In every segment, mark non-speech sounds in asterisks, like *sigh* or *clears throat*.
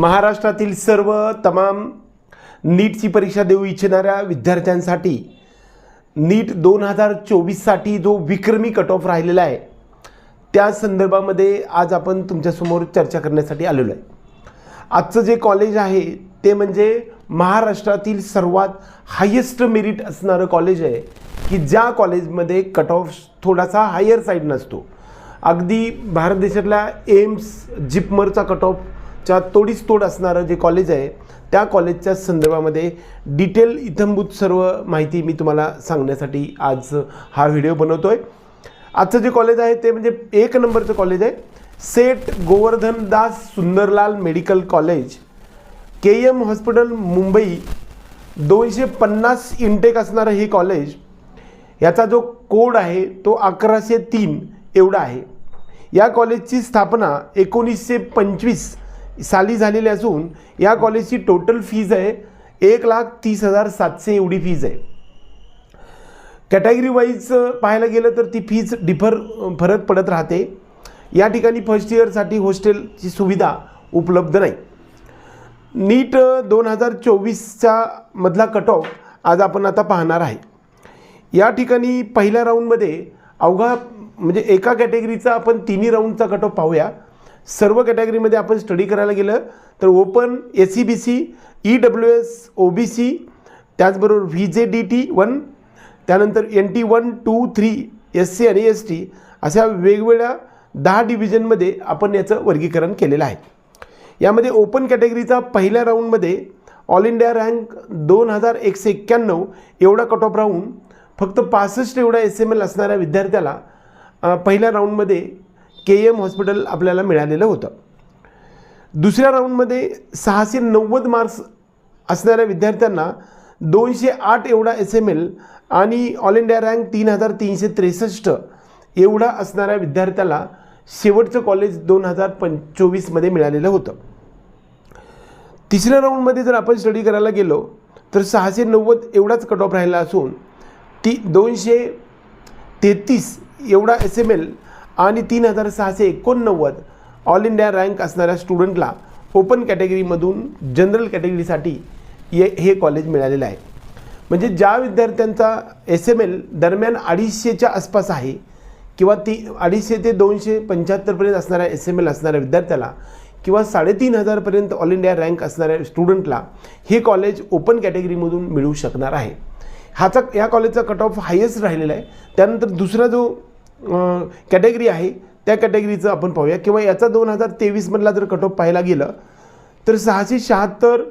महाराष्ट्रातील सर्व तमाम नीटची परीक्षा देऊ इच्छिणाऱ्या विद्यार्थ्यांसाठी नीट दोन हजार चोवीससाठी जो विक्रमी कट ऑफ राहिलेला आहे त्या संदर्भामध्ये आज आपण तुमच्यासमोर चर्चा करण्यासाठी आलेलो आहे. आजचं जे कॉलेज आहे ते म्हणजे महाराष्ट्रातील सर्वात हायेस्ट मेरिट असणारं कॉलेज आहे की ज्या कॉलेजमध्ये कट ऑफ थोडासा हायर साईड नसतो. अगदी भारत देशातल्या एम्स जिपमरचा कट च्या तोडीस तोड असणारं जे कॉलेज आहे त्या कॉलेजच्या संदर्भामध्ये डिटेल इथंभूत सर्व माहिती मी तुम्हाला सांगण्यासाठी आज हा व्हिडिओ बनवतो आहे आजचं जे कॉलेज आहे ते म्हणजे एक नंबरचं कॉलेज आहे. Seth Gowardhan Das Sundarlal medical college K M hospital Mumbai. दोनशे पन्नास इंटेक असणारं हे कॉलेज याचा जो कोड आहे तो अकराशे तीन एवढा आहे. या कॉलेजची स्थापना एकोणीसशे पंचवीस साली झालेली असून या कॉलेजची टोटल फीज आहे एक लाख तीस हजार सातशे एवढी फीज आहे. कॅटेगरी वाईज पाहायला गेलं तर ती फीज डिफर फरक पडत राहते. या ठिकाणी फर्स्ट इयरसाठी हॉस्टेलची सुविधा उपलब्ध नाही. नीट दोन हजार चोवीसचा मधला कट ऑफ आज आपण आता पाहणार आहे. या ठिकाणी पहिल्या राऊंडमध्ये अवघा म्हणजे एका कॅटेगरीचा आपण तिन्ही राऊंडचा कट ऑफ पाहूया. सर्व कॅटेगरीमध्ये आपण स्टडी करायला गेलं तर open A C B C E W S O B C त्याचबरोबर V J D T one त्यानंतर N T one two three S C आणि एस टी अशा वेगवेगळ्या दहा डिव्हिजनमध्ये आपण याचं वर्गीकरण केलेलं आहे. यामध्ये ओपन कॅटेगरीचा पहिल्या राऊंडमध्ये ऑल इंडिया रँक दोन हजार एकशे एक्क्याण्णव एवढा कट ऑफ राहून फक्त पासष्ट एवढा एस एम एल असणाऱ्या विद्यार्थ्याला पहिल्या राऊंडमध्ये के एम हॉस्पिटल आपल्याला मिळालेलं होतं. दुसऱ्या राऊंडमध्ये सहाशे नव्वद मार्क्स असणाऱ्या विद्यार्थ्यांना दोनशे आठ एवढा एस एम एल आणि ऑल इंडिया रँक तीन हजार तीनशे त्रेसष्ट एवढा असणाऱ्या विद्यार्थ्याला शेवटचं कॉलेज दोन हजार पं चोवीसमध्ये मिळालेलं होतं. तिसऱ्या राऊंडमध्ये जर आपण स्टडी करायला गेलो तर सहाशे नव्वद एवढाच कट ऑफ राहिला असून ती दोनशे तेहतीस एवढा एस एम एल आणि तीन हजार सहाशे एकोणनव्वद ऑल इंडिया रँक असणाऱ्या स्टुडंटला ओपन कॅटेगरीमधून जनरल कॅटेगरीसाठी ये हे कॉलेज मिळालेलं आहे. म्हणजे ज्या विद्यार्थ्यांचा एस एम एल दरम्यान अडीचशेच्या आसपास आहे किंवा ती अडीचशे ते दोनशे पंच्याहत्तरपर्यंत असणाऱ्या एस एम एल असणाऱ्या विद्यार्थ्याला किंवा साडेतीन हजारपर्यंत ऑल इंडिया रँक असणाऱ्या स्टुडंटला हे कॉलेज ओपन कॅटेगरीमधून मिळू शकणार आहे. हाचा या कॉलेजचा कट ऑफ हायेस्ट राहिलेला आहे. त्यानंतर दुसरा जो कॅटेगरी आहे. त्या कॅटेगरीचं आपण पाहूया. किंवा याचा दोन हजार तेवीसमधला जर कट ऑफ पाहायला गेलं तर सहाशे शहात्तर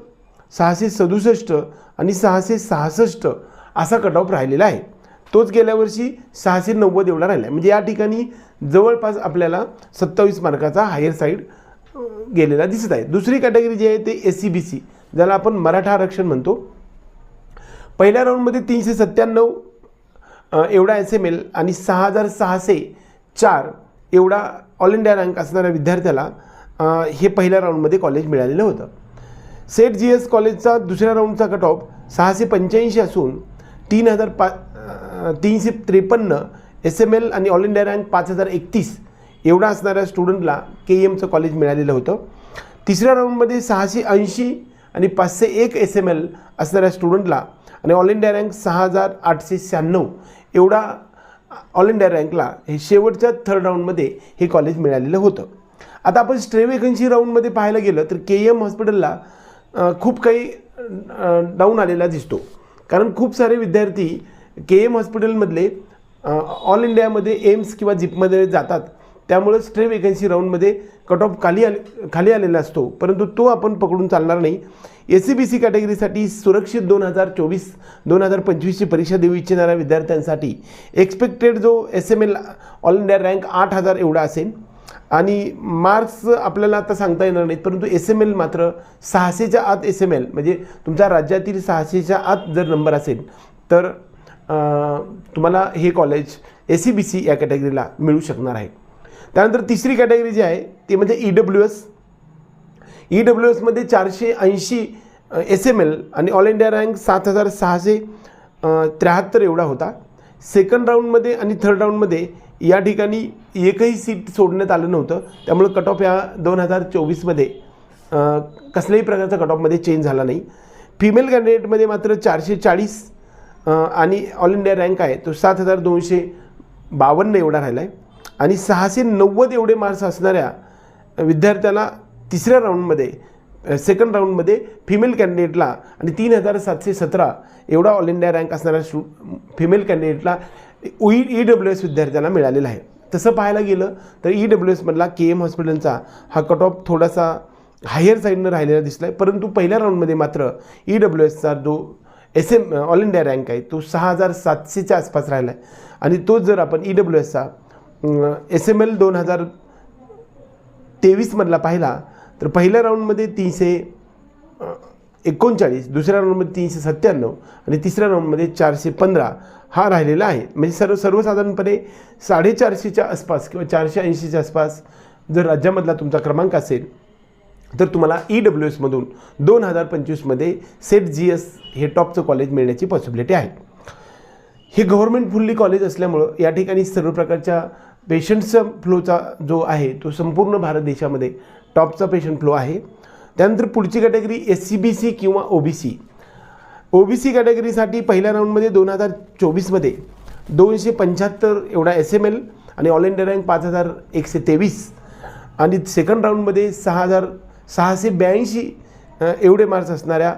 सहाशे सदुसष्ट आणि सहाशे सहासष्ट असा कट ऑफ राहिलेला आहे. तोच गेल्या वर्षी सहाशे नव्वद एवढा राहिला आहे. म्हणजे या ठिकाणी जवळपास आपल्याला सत्तावीस मार्काचा हायर साईड गेलेला दिसत आहे. दुसरी कॅटेगरी जी आहे ते एस सी बी सी ज्याला आपण मराठा आरक्षण म्हणतो. पहिल्या राऊंडमध्ये तीनशे सत्त्याण्णव एवढा एस एम एल आणि सहा हजार सहाशे चार एवढा ऑल इंडिया रँक असणाऱ्या विद्यार्थ्याला हे पहिल्या राऊंडमध्ये कॉलेज मिळालेलं होतं. सेट जी एस कॉलेजचा दुसऱ्या राऊंडचा कट ऑफ सहाशे पंच्याऐंशी असून तीन हजार पा तीनशे त्रेपन्न एस एम एल आणि ऑल इंडिया रँक पाच हजार एकतीस एवढा असणाऱ्या स्टुडंटला के एमचं कॉलेज मिळालेलं होतं. तिसऱ्या राऊंडमध्ये सहाशे ऐंशी आणि पाचशे एक एस एम एल असणाऱ्या स्टुडंटला आणि ऑल इंडिया रँक सहा हजार आठशे शहाण्णव एवढा ऑल इंडिया रँकला हे शेवटच्या थर्ड राऊंडमध्ये हे कॉलेज मिळालेलं होतं. आता आपण स्ट्रे वेकन्सी राऊंडमध्ये पाहायला गेलं तर के एम हॉस्पिटलला खूप काही डाऊन आलेला दिसतो. कारण खूप सारे विद्यार्थी के एम हॉस्पिटलमधले ऑल इंडियामध्ये एम्स किंवा जिपमध्ये जातात. त्यामुळं स्ट्रे वेकन्सी राऊंडमध्ये कट ऑफ खाली आले खाली आलेला असतो. परंतु तो आपण पकडून चालणार नाही. एस सी बी सी कॅटेगरीसाठी सुरक्षित दोन हजार चोवीस दोन हजार पंचवीसची परीक्षा देऊ इच्छिणाऱ्या विद्यार्थ्यांसाठी एक्सपेक्टेड जो S M L all India rank आठ हजार एवढा असेल. आणि मार्क्स आपल्याला आता सांगता येणार नाहीत. परंतु एस एम एल मात्र सहाशेच्या आत एस एम एल म्हणजे तुमच्या राज्यातील सहाशेच्या आत जर नंबर असेल तर तुम्हाला हे college A C B C या कॅटेगरीला मिळू शकणार आहे. त्यानंतर तिसरी कॅटेगरी जी आहे ती म्हणजे E W S E W एसमध्ये चारशे ऐंशी एस एम एल आणि ऑल इंडिया रँक सात हजार सहाशे त्र्याहत्तर एवढा होता. सेकंड राऊंडमध्ये आणि थर्ड राऊंडमध्ये या ठिकाणी एकही सीट सोडण्यात आलं नव्हतं. त्यामुळे कट ऑफ या दोन हजार चोवीसमध्ये कसल्याही प्रकारचा कट ऑफमध्ये चेंज झाला नाही. फिमेल कॅन्डिडेटमध्ये मात्र चारशे चाळीस आणि ऑल इंडिया रँक आहे तो सात हजार दोनशे बावन्न एवढा राहिला आहे आणि सहाशे नव्वद एवढे मार्क्स असणाऱ्या विद्यार्थ्याला तिसऱ्या राऊंडमध्ये सेकंड राऊंडमध्ये फिमेल कॅन्डिडेटला आणि तीन हजार सातशे सतरा एवढा ऑल इंडिया रँक असणाऱ्या स्टू फिमेल कॅन्डिडेटला ई ई डब्ल्यू एस विद्यार्थ्याला मिळालेला आहे. तसं पाहायला गेलं तर ई डब्ल्यू एसमधला के एम हॉस्पिटलचा हा कट ऑफ थोडासा हायर साईडनं राहिलेला दिसला आहे परंतु पहिल्या राऊंडमध्ये मात्र ई डब्ल्यू एसचा जो S M all India rank आहे तो सहा हजार सातशेच्या आसपास राहिला आहे आणि तोच जर आपण ई डब्ल्यू एसचा एस एम एल दोन हजार तेवीसमधला पाहिला तर पहिल्या राऊंडमध्ये तीनशे एकोणचाळीस दुसऱ्या राऊंडमध्ये तीनशे सत्त्याण्णव आणि तिसऱ्या राऊंडमध्ये चारशे पंधरा हा राहिलेला आहे. म्हणजे सर्व सर्वसाधारणपणे साडेचारशेच्या आसपास किंवा चारशे ऐंशीच्या आसपास जर राज्यामधला तुमचा क्रमांक असेल तर तुम्हाला ई डब्ल्यू एसमधून दोन हजार पंचवीसमध्ये सेट जी एस हे टॉपचं कॉलेज मिळण्याची पॉसिबिलिटी आहे. हे गव्हर्मेंट फुल्ली कॉलेज असल्यामुळं या ठिकाणी सर्व प्रकारच्या पेशंटचा फ्लोचा जो आहे तो संपूर्ण भारत देशामध्ये टॉपचा पेशंट फ्लो आहे. त्यानंतर पुढची category S C B C किंवा ओ बी सी ओ बी सी कॅटेगरीसाठी पहिल्या राऊंडमध्ये दोन हजार चोवीसमध्ये दोनशे पंच्याहत्तर एवढा एस एम एल आणि ऑल इंडिया रँक पाच हजार एकशे तेवीस. आणि सेकंड राऊंडमध्ये सहा हजार सहाशे ब्याऐंशी एवढे मार्क्स असणाऱ्या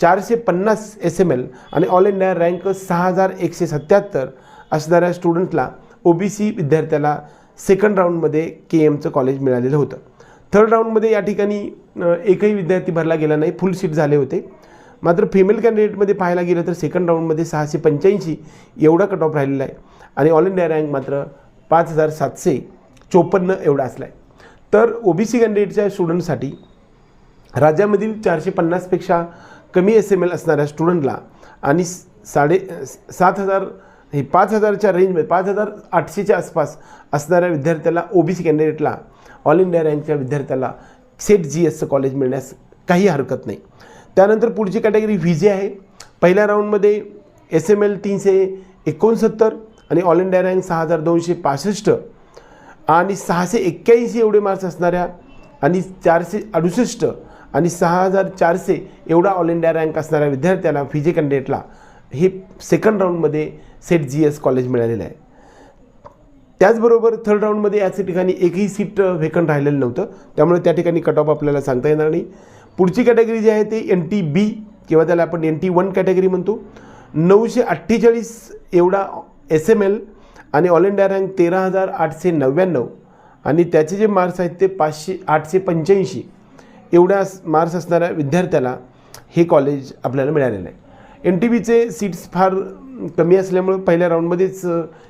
चारशे पन्नास एस एम एल आणि ऑल इंडिया रँक सहा हजार एकशे सत्त्याहत्तर असणाऱ्या स्टुडंटला ओ बी सी विद्यार्थ्याला सेकंड राऊंडमध्ये के एमचं कॉलेज मिळालेलं होतं. थर्ड राऊंडमध्ये या ठिकाणी एकही विद्यार्थी भरला गेला नाही. फुल सीट झाले होते. मात्र फिमेल कॅन्डिडेटमध्ये पाहायला गेलं तर सेकंड राऊंडमध्ये सहाशे पंच्याऐंशी एवढा कट ऑफ राहिलेला आहे. आणि ऑल इंडिया रँक मात्र पाच हजार सातशे चोपन्न एवढा असला आहे. तर ओ बी सी कॅन्डिडेटच्या स्टुडंटसाठी राज्यामधील चारशे पन्नासपेक्षा कमी एस एम एल असणाऱ्या स्टुडंटला आणि साडे सात हजार हे पाच हजारच्या रेंजमध्ये पाच हजार आठशेच्या आसपास असणाऱ्या विद्यार्थ्याला ओ बी सी कॅन्डिडेटला ऑल इंडिया रँकच्या विद्यार्थ्याला सेट जी एसचं कॉलेज मिळण्यास काही हरकत नाही. त्यानंतर पुढची कॅटेगरी व्ही जे आहे. पहिल्या राऊंडमध्ये एस एम एल तीनशे एकोणसत्तर आणि ऑल इंडिया रँक सहा हजार दोनशे पासष्ट आणि सहाशे एक्क्याऐंशी एवढे मार्क्स असणाऱ्या आणि चारशे अडुसष्ट आणि सहा हजार चारशे एवढा ऑल इंडिया रँक असणाऱ्या विद्यार्थ्याला फिजे कॅन्डिडेटला हे सेकंड राऊंडमध्ये सेट जी एस कॉलेज मिळालेलं आहे. त्याचबरोबर थर्ड राऊंडमध्ये याच ठिकाणी एकही सीट व्हेकंट राहिलेलं नव्हतं. त्यामुळे त्या ठिकाणी कट ऑफ आपल्याला सांगता येणार नाही. पुढची कॅटेगरी जी आहे ती एन टी बी किंवा त्याला आपण एन टी वन कॅटेगरी म्हणतो. नऊशे अठ्ठेचाळीस एवढा एस एम एल आणि ऑल इंडिया रँक तेरा हजार आठशे नव्याण्णव. आणि त्याचे जे मार्क्स आहेत ते पाचशे आठशे पंच्याऐंशी. एवढ्या मार्क्स असणाऱ्या विद्यार्थ्याला हे कॉलेज आपल्याला मिळालेलं आहे. एन टी बीचे सीट्स फार कमी असल्यामुळं पहिल्या राऊंडमध्येच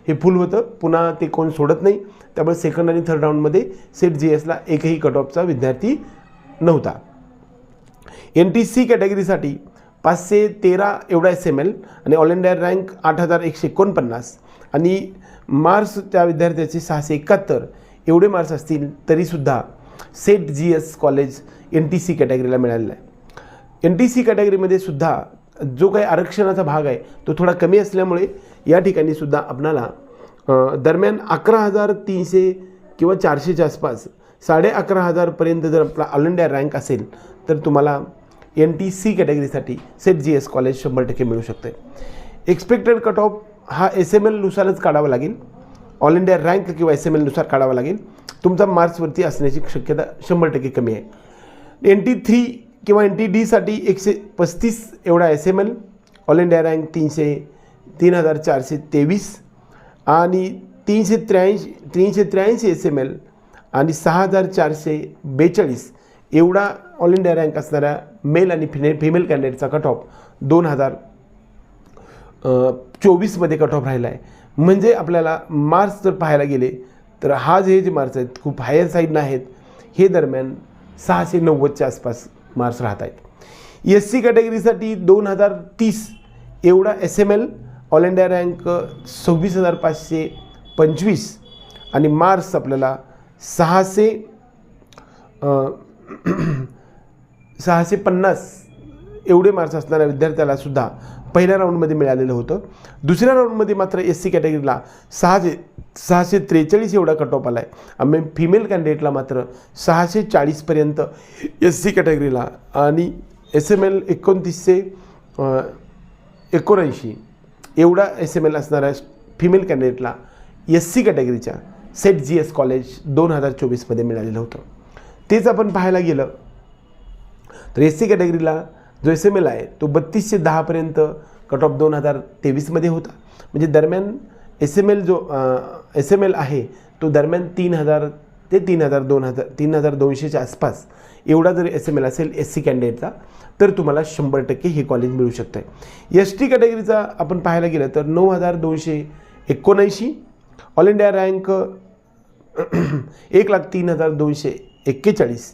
हे फुल होतं. पुन्हा ते कोण सोडत नाही. त्यामुळे सेकंड आणि थर्ड राऊंडमध्ये सेट जी एसला एकही कट ऑफचा विद्यार्थी नव्हता. एन टी सी कॅटेगरीसाठी पाचशे तेरा एवढा एस एम एल आणि ऑल इंडिया रँक आठ हजार एकशे एकोणपन्नास. आणि मार्क्स त्या विद्यार्थ्याचे सहाशे एकाहत्तर. एवढे मार्क्स असतील तरीसुद्धा Seth G S college N T C कॅटेगरीला मिळालेलं आहे. एन टी सी कॅटेगरीमध्ये सुद्धा जो काही आरक्षणाचा भाग आहे तो थोडा कमी असल्यामुळे या ठिकाणी सुद्धा आपणाला दरम्यान अकरा हजार तीनशे किंवा चारशेच्या आसपास साडे अकरा हजारपर्यंत जर आपला ऑल इंडिया रँक असेल तर तुम्हाला एन टी सी कॅटेगरीसाठी सेट जी एस कॉलेज शंभर टक्के मिळू शकते एक्सपेक्टेड कट ऑफ हा एस एम एलनुसारच काढावा लागेल. ऑल इंडिया रँक किंवा एस एम एलनुसार काढावा लागेल. तुमचा मार्क्सवरती असण्याची शक्यता शंभर टक्के कमी आहे. एन टी थ्री किंवा एन टी डीसाठी एकशे पस्तीस एवढा S M L all India rank तीनशे तीन हजार चारशे तेवीस आणि तीनशे त्र्याऐंशी तीनशे त्र्याऐंशी एस एम एल आणि सहा हजार चारशे बेचाळीस एवढा ऑल इंडिया रँक असणाऱ्या मेल आणि फिने फिमेल कॅन्डिडेटचा कट ऑफ दोन हजार चोवीसमध्ये कट ऑफ राहिला आहे म्हणजे आपल्याला मार्क्स जर पाहायला गेले तर हा जे जे मार्क्स आहेत खूप हायर साईडनं आहेत हे दरम्यान सहाशे नव्वदच्या आसपास मार्क्स राहत आहेत एस सी कॅटेगरीसाठी दोन हजार तीस एवढा S M L all India rank सव्वीस हजार पाचशे पंचवीस आणि मार्क्स आपल्याला सहाशे *clears throat* सहाशे पन्नास एवढे मार्क्स असणाऱ्या विद्यार्थ्याला सुद्धा पहिल्या राऊंडमध्ये मिळालेलं होतं. दुसऱ्या राऊंडमध्ये मात्र एस सी कॅटेगरीला सहाशे सहाशे त्रेचाळीस एवढा कट ऑफ आला आहे आम्ही फिमेल कॅन्डिडेटला मात्र सहाशे चाळीसपर्यंत एस सी कॅटेगरीला आणि एस एम एल एकोणतीसशे एकोणऐंशी एवढा एस एम एल असणाऱ्या फिमेल कॅन्डिडेटला एस सी कॅटेगरीच्या सेट जी एस कॉलेज दोन हजार चोवीसमध्ये मिळालेलं होतं. तेच आपण पाहायला गेलं. तर एस सी कॅटेगरीला जो एस एम एल आहे तो बत्तीसशे दहापर्यंत कट ऑफ दोन हजार तेवीसमध्ये होता. म्हणजे दरम्यान एस एम एल जो एस एम एल आहे तो दरम्यान तीन हजार ते तीन हजार दोन हजार तीन हजार दोनशेच्या आसपास एवढा जर एस एम एल असेल एस सी कॅन्डिडेटचा तर तुम्हाला शंभर टक्के हे कॉलेज मिळू शकतं आहे एस टी कॅटेगरीचा आपण पाहायला गेलं तर नऊ हजार दोनशे एकोणऐंशी ऑल इंडिया रँक एक लाख तीन हजार दोनशे एक्केचाळीस.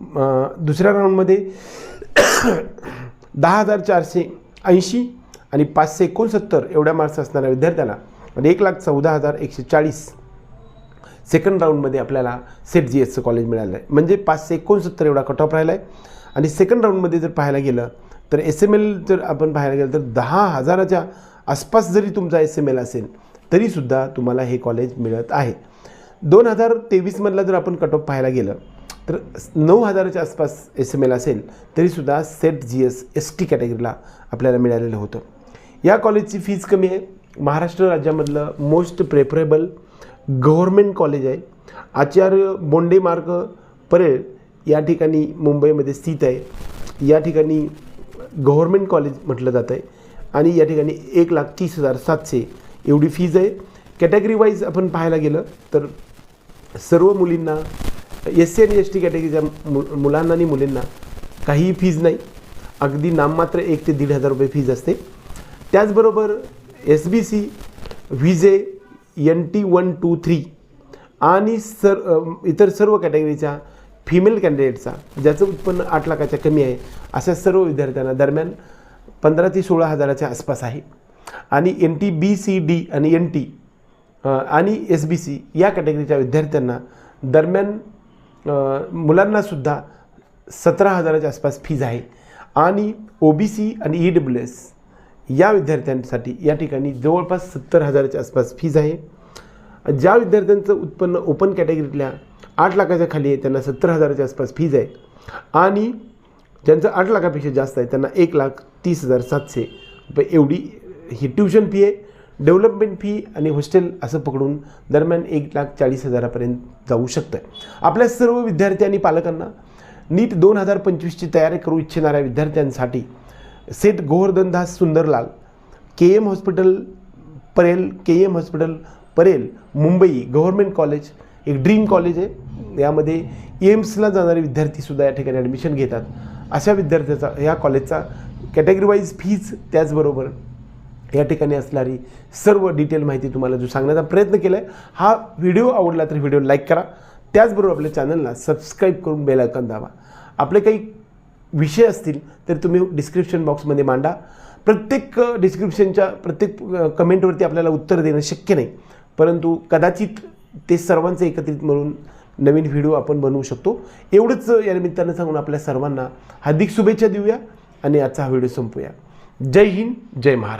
दुसऱ्या राऊंडमध्ये *coughs* दहा हजार चारशे ऐंशी आणि पाचशे एकोणसत्तर एवढ्या मार्क्स असणाऱ्या विद्यार्थ्याला आणि एक लाख चौदा हजार एकशे चाळीस सेकंड राऊंडमध्ये आपल्याला सेट जी एसचं कॉलेज मिळालं आहे म्हणजे पाचशे एकोणसत्तर एवढा कट ऑफ राहिला आहे आणि सेकंड राऊंडमध्ये जर पाहायला गेलं तर एस एम एल जर आपण पाहायला गेलं तर दहा हजाराच्या आसपास जरी तुमचा एस एम एल असेल तरीसुद्धा तुम्हाला हे कॉलेज मिळत आहे. दोन हजार तेवीसमधला जर आपण कट ऑफ पाहायला गेलं तर नऊ हजाराच्या आसपास एस एम एल असेल तरीसुद्धा Seth G S S T कॅटेगरीला आपल्याला मिळालेलं होतं. या कॉलेजची फीज कमी आहे. महाराष्ट्र राज्यामधलं मोस्ट प्रेफरेबल गव्हर्मेंट कॉलेज आहे. आचार्य बोंडे मार्ग परेल या ठिकाणी मुंबईमध्ये स्थित आहे. या ठिकाणी गव्हर्मेंट कॉलेज म्हटलं जातं आहे. आणि या ठिकाणी एक लाख तीस हजार सातशे एवढी फीज आहे. कॅटेगरी वाईज आपण पाहायला गेलं तर सर्व मुलींना एस सी आणि एस टी कॅटेगरीच्या मु मुलांना आणि मुलींना काहीही फीज नाही. अगदी नाममात्र एक ते दीड हजार रुपये फीज असते. त्याचबरोबर S B C V J N T one two three आणि सर इतर सर्व कॅटेगरीच्या फिमेल कॅन्डिडेटचा ज्याचं उत्पन्न आठ लाखाच्या कमी आहे अशा सर्व विद्यार्थ्यांना दरम्यान पंधरा ते सोळा हजाराच्या आसपास आहे. आणि N T B C D आणि एन टी आणि एस बी सी या कॅटेगरीच्या विद्यार्थ्यांना दरम्यान मुलांनासुद्धा सतरा हजाराच्या आसपास फीज आहे. आणि ओ बी सी आणि ई डब्ल्यू एस या विद्यार्थ्यांसाठी या ठिकाणी जवळपास सत्तर हजाराच्या आसपास फीज आहे. ज्या विद्यार्थ्यांचं उत्पन्न ओपन कॅटेगरीतल्या आठ लाखाच्या खाली आहे त्यांना सत्तर हजाराच्या आसपास फीज आहे. आणि ज्यांचं आठ लाखापेक्षा जास्त आहे त्यांना एक लाख तीस हजार सातशे रुपये एवढी ही ट्युशन फी आहे. डेव्हलपमेंट फी आणि हॉस्टेल असं पकडून दरम्यान एक लाख चाळीस हजारापर्यंत जाऊ शकतं आपल्या सर्व विद्यार्थी आणि पालकांना नीट दोन हजार पंचवीसची तयारी करू इच्छिणाऱ्या विद्यार्थ्यांसाठी Seth Gowardhandas Sundarlal K M hospital Parel K M hospital Parel Mumbai government college एक ड्रीम कॉलेज आहे. यामध्ये एम्सला जाणारे विद्यार्थीसुद्धा या ठिकाणी ॲडमिशन घेतात. अशा विद्यार्थ्याचा या कॉलेजचा कॅटेगरी वाईज फीज त्याचबरोबर या ठिकाणी असणारी सर्व डिटेल माहिती तुम्हाला जो सांगण्याचा प्रयत्न केला आहे हा व्हिडिओ आवडला तर व्हिडिओ लाईक करा. त्याचबरोबर आपल्या चॅनलला सबस्क्राईब करून बेल आयकॉन दाबा. आपले काही विषय असतील तर तुम्ही डिस्क्रिप्शन बॉक्समध्ये मांडा. प्रत्येक डिस्क्रिप्शनच्या प्रत्येक कमेंटवरती आपल्याला उत्तर देणं शक्य नाही. परंतु कदाचित ते सर्वांचं एकत्रित मिळून नवीन व्हिडिओ आपण बनवू शकतो. एवढंच या निमित्तानं सांगून आपल्या सर्वांना हार्दिक शुभेच्छा देऊया आणि आजचा हा व्हिडिओ संपूया. जय हिंद जय महाराष्ट्र.